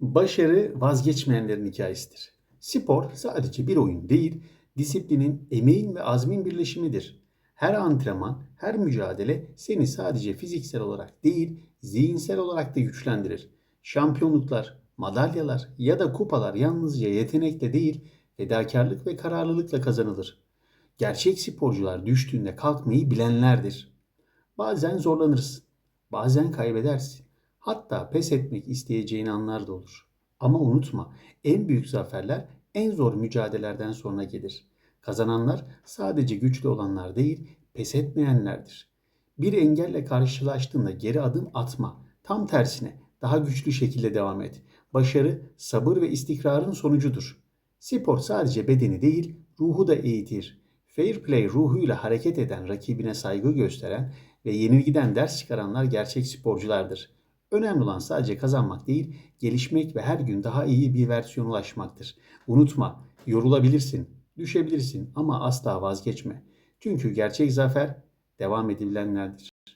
Başarı vazgeçmeyenlerin hikayesidir. Spor sadece bir oyun değil, disiplinin, emeğin ve azmin birleşimidir. Her antrenman, her mücadele seni sadece fiziksel olarak değil, zihinsel olarak da güçlendirir. Şampiyonluklar, madalyalar ya da kupalar yalnızca yetenekle değil, fedakarlık ve kararlılıkla kazanılır. Gerçek sporcular düştüğünde kalkmayı bilenlerdir. Bazen zorlanırsın, bazen kaybedersin. Hatta pes etmek isteyeceğin anlar da olur. Ama unutma, en büyük zaferler en zor mücadelelerden sonra gelir. Kazananlar sadece güçlü olanlar değil, pes etmeyenlerdir. Bir engelle karşılaştığında geri adım atma. Tam tersine daha güçlü şekilde devam et. Başarı sabır ve istikrarın sonucudur. Spor sadece bedeni değil, ruhu da eğitir. Fair play ruhuyla hareket eden, rakibine saygı gösteren ve yenilgiden ders çıkaranlar gerçek sporculardır. Önemli olan sadece kazanmak değil, gelişmek ve her gün daha iyi bir versiyona ulaşmaktır. Unutma, yorulabilirsin, düşebilirsin ama asla vazgeçme. Çünkü gerçek zafer devam edebilenlerdir.